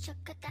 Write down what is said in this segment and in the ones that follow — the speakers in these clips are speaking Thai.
ちょかた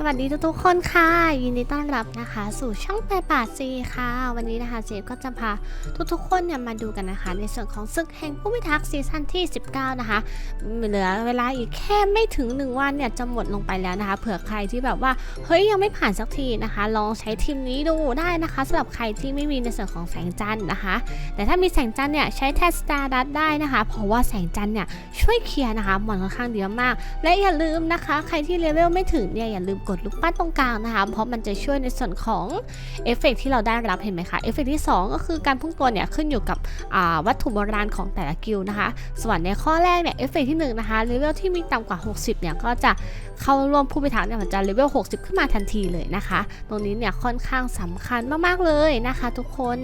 สวัสดีทุกๆคนค่ะ ยินดีต้อนรับนะคะ สู่ช่องแปดป่าซีค่ะ วันนี้นะคะเจฟก็จะพาทุกๆคนเนี่ยมาดูกันนะคะ ในส่วนของศึกแห่งผู้พิทักษ์ซีซั่นที่ 19 นะคะ เหลือเวลาอีกแค่ไม่ถึง 1 วันเนี่ยจะหมดลงไปแล้วนะคะ เผื่อใครที่แบบว่าเฮ้ยยังไม่ผ่านสักทีนะคะ ลองใช้ทีมนี้ดูได้นะคะสำหรับใครที่ไม่มีในส่วนของแสงจันทร์นะคะ แต่ถ้ามีแสงจันทร์เนี่ยใช้แทสตาร์ดัตได้นะคะ เพราะว่าแสงจันทร์เนี่ยช่วยเคลียร์นะคะหมอนค่อนข้างเยอะมาก และอย่าลืมนะคะ ใครที่เลเวลไม่ถึงเนี่ยอย่าลืมกดลูกปั้นตรงกลางนะคะ เพราะมันจะช่วยในส่วนของเอฟเฟกต์ที่เราได้รับเห็นไหมคะ เอฟเฟกต์ที่สองก็คือการพุ่งตัวเนี่ยขึ้นอยู่กับวัตถุโบราณของแต่ละกิลนะคะ ส่วนในข้อแรกเนี่ยเอฟเฟกต์ที่1นะคะเลเวลที่มีต่ำกว่า 60เนี่ยก็จะเข้าร่วมผู้พิทักษ์เนี่ยมันจะเลเวล60 ขึ้นมาทันทีเลยนะคะ ตรงนี้เนี่ยค่อนข้างสำคัญมากๆเลยนะคะ ทุกคน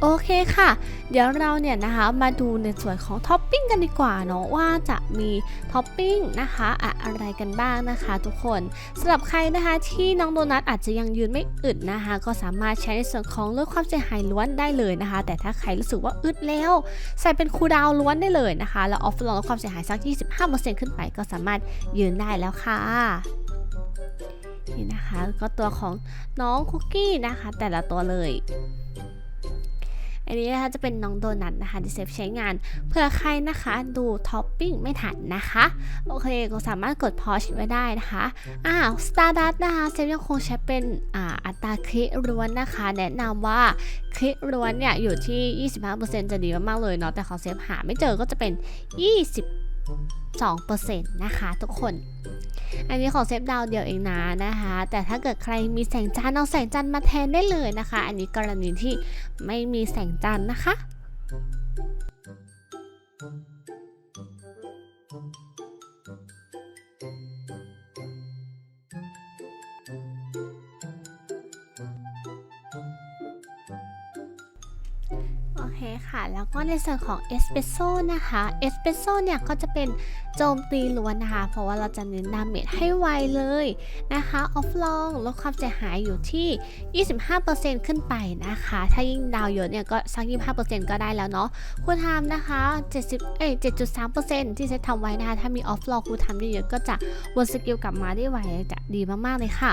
โอเคค่ะ เดี๋ยวเราเนี่ยนะคะมาดูในส่วนของท็อปปิ้งกันดีกว่าเนาะว่าจะมีท็อปปิ้งนะคะอะอะไรกันบ้างนะคะ ทุกคนสำหรับใครนะคะที่น้องโดนัทอาจจะยังยืนไม่อึดนะคะ ก็สามารถใช้ในส่วนของลดความเสียหายล้วนได้เลยนะคะ แต่ถ้าใครรู้สึกว่าอึดแล้ว ใส่เป็นคูลดาวล้วนได้เลยนะคะแล้วออฟลองลดความเสียหายสัก 25%ขึ้นไปก็สามารถยืนได้แล้วค่ะนี่นะคะก็ตัวของน้องคุกกี้นะคะ แต่ละตัวเลย อันนี้นะคะจะเป็นน้องโดนัทนะคะที่เซฟใช้งานเผื่อใครนะคะดูท็อปปิ้งไม่ทันนะคะ โอเคก็สามารถกดพอชไว้ได้นะคะอ่าสตาร์ดัตนะคะเซฟยังคงใช้เป็นอ่าอัตราคลิล้วนนะคะ แนะนำว่าคลิล้วนเนี่ยอยู่ที่ 25%จะดีมากๆเลยเนาะแต่ของเซฟหาไม่เจอก็จะเป็น 2%นะคะทุกคน อันนี้ของเซฟดาวเดียวเองนะนะคะ แต่ถ้าเกิดใครมีแสงจันทร์เอาแสงจันทร์มาแทนได้เลยนะคะ อันนี้กรณีที่ไม่มีแสงจันทร์นะคะ คค่ะ แล้วก็ในส่วนของเอสเปรสโซ่นะคะเอสเปรสโซ่เนี่ยก็จะเป็นโจมตีล้วนนะคะ เพราะว่าเราจะเน้นดาเมจให้ไวเลยนะคะออฟลองลดความเสียหายอยู่ที่ 25%ขึ้นไปนะคะ ถ้ายิ่งดาวเยอะเนี่ยก็สัก25%ก็ได้แล้วเนาะคูลไทม์นะคะ70เอ้ย7.3%ที่เซตทำไว้นะคะ ถ้ามีออฟลองคูลไทม์เยอะๆก็จะวนสกิลกลับมาได้ไวจะดีมากๆเลยค่ะ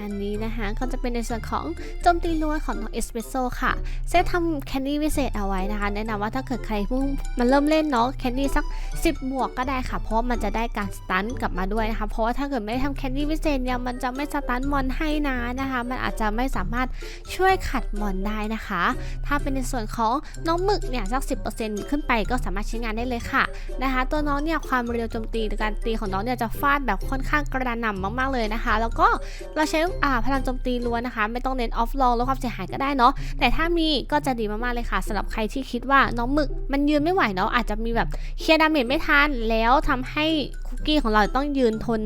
อันนี้นะคะก็จะเป็นในส่วนของโจมตีล้วนของน้องเอสเปรสโซ่ค่ะเซตทำแคนดี้วิเศษเอาไว้นะคะ แนะนำว่าถ้าเกิดใครเพิ่งมันเริ่มเล่นเนาะแคนดี้สัก 10 บวกก็ได้ค่ะ เพราะมันจะได้การสตันกลับมาด้วยนะคะ เพราะว่าถ้าเกิดไม่ได้ทำแคนดี้วิเศษเนี่ยมันจะไม่สตันมอนให้นะนะคะ มันอาจจะไม่สามารถช่วยขัดมอนได้นะคะ ถ้าเป็นในส่วนของน้องหมึกเนี่ยสัก 10%ขึ้นไปก็สามารถใช้งานได้เลยค่ะนะคะ ตัวน้องเนี่ยความเร็วโจมตีการตีของน้องเนี่ยจะฟาดแบบค่อนข้างกระหน่ำมากๆเลยนะคะ แล้วก็เราใช้อ่าพลังโจมตีล้วนนะคะ ไม่ต้องเน้นออฟลองลดความเสียหายก็ได้เนาะแต่ถ้ามีก็จะดีมากๆเลยค่ะสำหรับใครที่คิดว่าน้องหมึกมันยืนไม่ไหวเนาะอาจจะมีแบบเคลียร์ดาเมจไม่ทันแล้วทำให้คุกกี้ของเราต้องยืนทน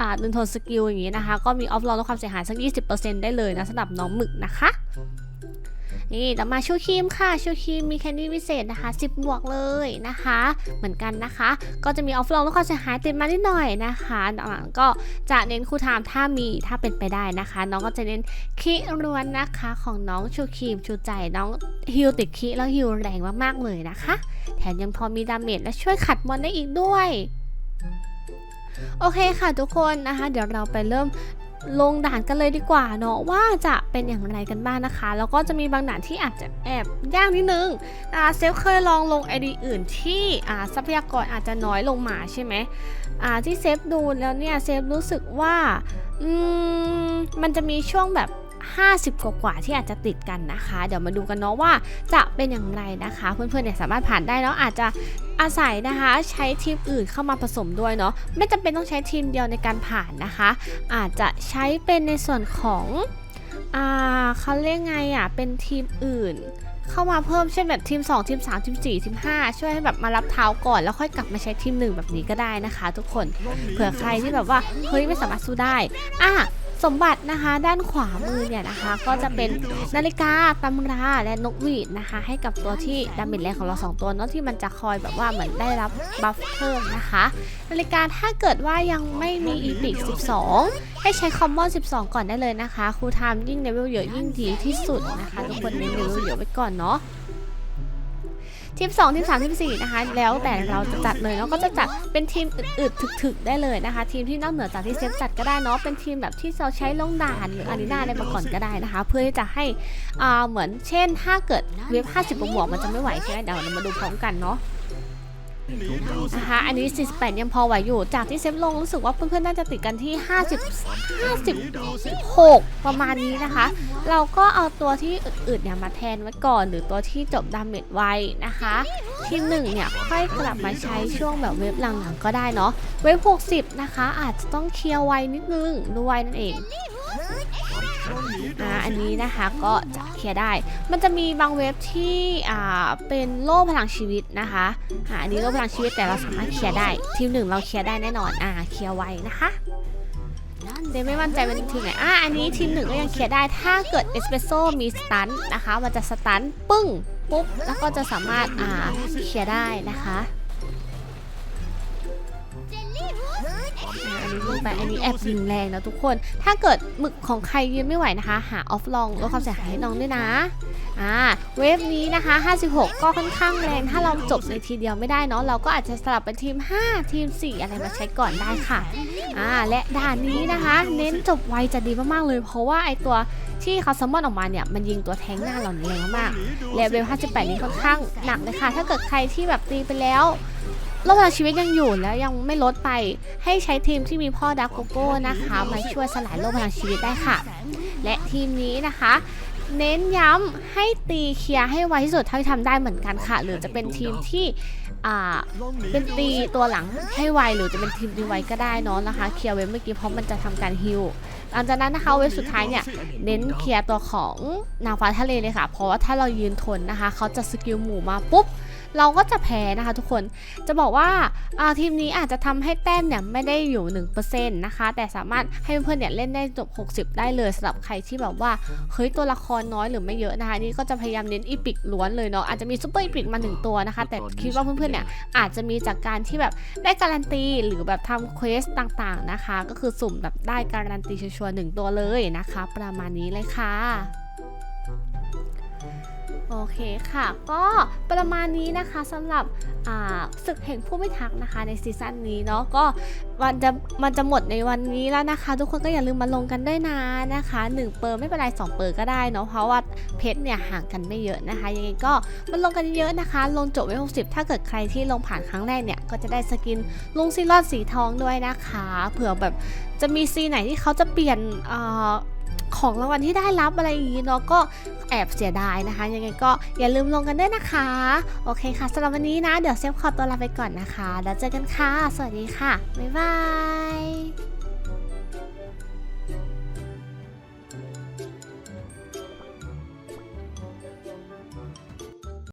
อ่ายืนทนสกิลอย่างนี้นะคะ ก็มีออฟลองลดความเสียหายสัก 20%ได้เลยนะสำหรับน้องหมึกนะคะ นี่ต่อมาชูครีมค่ะชูครีมมีแคนดี้พิเศษนะคะ 10 บวกเลยนะคะ เหมือนกันนะคะ ก็จะมีออฟลองลดความเสียหายติดมานิดหน่อยนะคะหลังก็จะเน้นคูลไทม์ถ้ามีถ้าเป็นไปได้นะคะ น้องก็จะเน้นคิล้วนนะคะของน้องชูครีมชูใจน้องฮิลติดคิแล้วฮิลแรงมากๆเลยนะคะ แถมยังพอมีดาเมจและช่วยขัดมอนได้อีกด้วยโอเคค่ะทุกคนนะคะ เดี๋ยวเราไปเริ่ม ลงด่านกันเลยดีกว่าเนาะว่าจะเป็นอย่างไรกันบ้างนะคะ แล้วก็จะมีบางด่านที่อาจจะแอบยากนิดนึงอ่าเซฟเคยลองลงไอดีอื่นที่อ่าทรัพยากรอาจจะน้อยลงมาใช่ไหมอ่าที่เซฟดูแล้วเนี่ยเซฟรู้สึกว่าอืมมันจะมีช่วงแบบ 50 กว่ากว่าที่อาจจะติดกันนะคะ เดี๋ยวมาดูกันเนาะว่าจะเป็นอย่างไรนะคะ เพื่อนๆเนี่ยสามารถผ่านได้เนาะอาจจะอาศัยนะคะใช้ทีมอื่นเข้ามาผสมด้วยเนาะไม่จำเป็นต้องใช้ทีมเดียวในการผ่านนะคะ อาจจะใช้เป็นในส่วนของอ่าเขาเรียกไงอะเป็นทีมอื่นเข้ามาเพิ่มเช่นแบบทีม 2 ทีม 3 ทีม 4 ทีม 5 ช่วยให้แบบมารับเท้าก่อน แล้วค่อยกลับมาใช้ทีม 1 แบบนี้ก็ได้นะคะ ทุกคนเผื่อใครที่แบบว่าเฮ้ยไม่สามารถสู้ได้อะ สมบัตินะคะด้านขวามือเนี่ยนะคะ ก็จะเป็นนาฬิกาตำราและนกหวีดนะคะ ให้กับตัวที่ดาเมจแรงของเรา 2 ตัวเนาะที่มันจะคอยแบบว่าเหมือนได้รับบัฟเพิ่มนะคะ นาฬิกาถ้าเกิดว่ายังไม่มีอีพิก12 ให้ใช้คอมมอน 12 ก่อนได้เลยนะคะครูไทม์ยิ่งเลเวลเยอะยิ่งดีที่สุดนะคะทุกคนเน้นเลเวลเยอะไว้ก่อนเนาะ ทีม2ทีม3ทีม4นะคะ แล้วแต่เราจะจัดเลยเนาะก็จะจัดเป็นทีมอึดๆถึกๆได้เลยนะคะ ทีมที่นอกเหนือจากที่เซฟจัดก็ได้เนาะเป็นทีมแบบที่เราใช้ลงด่านหรืออารีนาอะไรมาก่อนก็ได้นะคะ เพื่อที่จะให้อ่าเหมือนเช่นถ้าเกิดเวฟ50บวกๆมันจะไม่ไหวใช่ไหมเดี๋ยวเรามาดูพร้อมกันเนาะ นะคะ อันนี้ 48 ยังพอไหวอยู่ จากที่เซฟลงรู้สึกว่าเพื่อนๆ น่าจะติดกันที่ 50 56 ประมาณนี้นะคะ เราก็เอาตัวที่อื่นๆ เนี่ยมาแทนไว้ก่อน หรือตัวที่จบดาเมจไวนะคะ ทีหนึ่งเนี่ยค่อยกลับมาใช้ช่วงแบบเว็บหลังๆ ก็ได้เนาะ เว็บ 60 นะคะ อาจจะต้องเคลียร์ไวนิดนึงด้วยนั่นเอง อันนี้นะคะก็จะเคลียร์ได้ มันจะมีบางเว็บที่อ่าเป็นโล่พลังชีวิตนะคะอ่าอันนี้โล่พลังชีวิตแต่เราสามารถเคลียร์ได้ ทีมหนึ่งเราเคลียร์ได้แน่นอนอ่าเคลียร์ไว้นะคะเดยวไม่มั่นใจเป็นทีมไหนอ่าอันนี้ทีมหนึ่งก็ยังเคลียร์ได้ ถ้าเกิดเอสเปรสโซ่มีสตันนะคะ มันจะสตันปึ้งปุ๊บ แล้วก็จะสามารถอ่าเคลียร์ได้นะคะ อ่าอันนี้ลงไปอันนี้แอบยิงแรงนะทุกคน ถ้าเกิดหมึกของใครยืนไม่ไหวนะคะ หาออฟลองลดความเสียหายให้น้องด้วยนะอ่าเวฟนี้นะคะ 56 ก็ค่อนข้างแรงถ้าเราจบในทีเดียวไม่ได้เนาะเราก็อาจจะสลับเป็นทีม 5 ทีม 4 อะไรมาใช้ก่อนได้ค่ะอ่าและด่านนี้นะคะ เน้นจบไวจะดีมากๆเลย เพราะว่าไอตัวที่เขาซัมมอนออกมาเนี่ยมันยิงตัวแทงหน้าเราแรงมากๆและเวฟ58 นี้ค่อนข้างหนักเลยค่ะ ถ้าเกิดใครที่แบบตีไปแล้ว โลกพลังชีวิตยังอยู่แล้วยังไม่ลดไป ให้ใช้ทีมที่มีพ่อดักโกโก้นะคะ มาช่วยสลายโลกพลังชีวิตได้ค่ะ และทีมนี้นะคะ เน้นย้ำให้ตีเคลียร์ให้ไวที่สุดเท่าที่ทำได้เหมือนกันค่ะ หรือจะเป็นทีมที่เป็นตีตัวหลังให้ไวหรือจะเป็นทีมตีไวก็ได้เนาะนะคะ เคลียร์เว็บเมื่อกี้เพราะมันจะทำการฮิลหลังจากนั้นนะคะเว็บสุดท้ายเนี่ยเน้นเคลียร์ตัวของนางฟ้าทะเลเลยค่ะ เพราะว่าถ้าเรายืนทนนะคะ เขาจะสกิลหมู่มาปุ๊บ เราก็จะแพ้นะคะทุกคนจะบอกว่าอ่าทีมนี้อาจจะทำให้แต้มเนี่ยไม่ได้อยู่ 1%นะคะ แต่สามารถให้เพื่อนๆเนี่ยเล่นได้จบ 60 ได้เลยสำหรับใครที่แบบว่าเฮ้ยตัวละครน้อยหรือไม่เยอะนะคะนี่ก็จะพยายามเน้นอีพิกล้วนเลยเนาะอาจจะมีซูเปอร์อีพิกมาหนึ่งตัวนะคะ แต่คิดว่าเพื่อนๆเนี่ยอาจจะมีจากการที่แบบได้การันตีหรือแบบทำเควสต่างๆนะคะ ก็คือสุ่มแบบได้การันตีชัวร์ๆหนึ่งตัวเลยนะคะ ประมาณนี้เลยค่ะ โอเคค่ะ ก็ประมาณนี้นะคะสำหรับศึกแห่งผู้พิทักนะคะในซีซั่นนี้เนาะก็วันจะมันจะหมดในวันนี้แล้วนะคะ ทุกคนก็อย่าลืมมาลงกันด้วยนะนะคะ 1 เปอร์ไม่เป็นไร2เปอร์ก็ได้เนาะเพราะว่าเพชรเนี่ยห่างกันไม่เยอะนะคะยังไงก็มาลงกันเยอะนะคะ ลงจบไว้60 ถ้าเกิดใครที่ลงผ่านครั้งแรกเนี่ยก็จะได้สกินลุงซีรอดสีทองด้วยนะคะ เผื่อแบบจะมีซีไหนที่เขาจะเปลี่ยนอ่า ของรางวัลที่ได้รับอะไรอย่างนี้เนาะก็แอบเสียดายนะคะ ยังไงก็อย่าลืมลงกันด้วยนะคะ โอเคค่ะสำหรับวันนี้นะ เดี๋ยวเซฟขอตัวลาไปก่อนนะคะ แล้วเจอกันค่ะ สวัสดีค่ะ บ๊ายบาย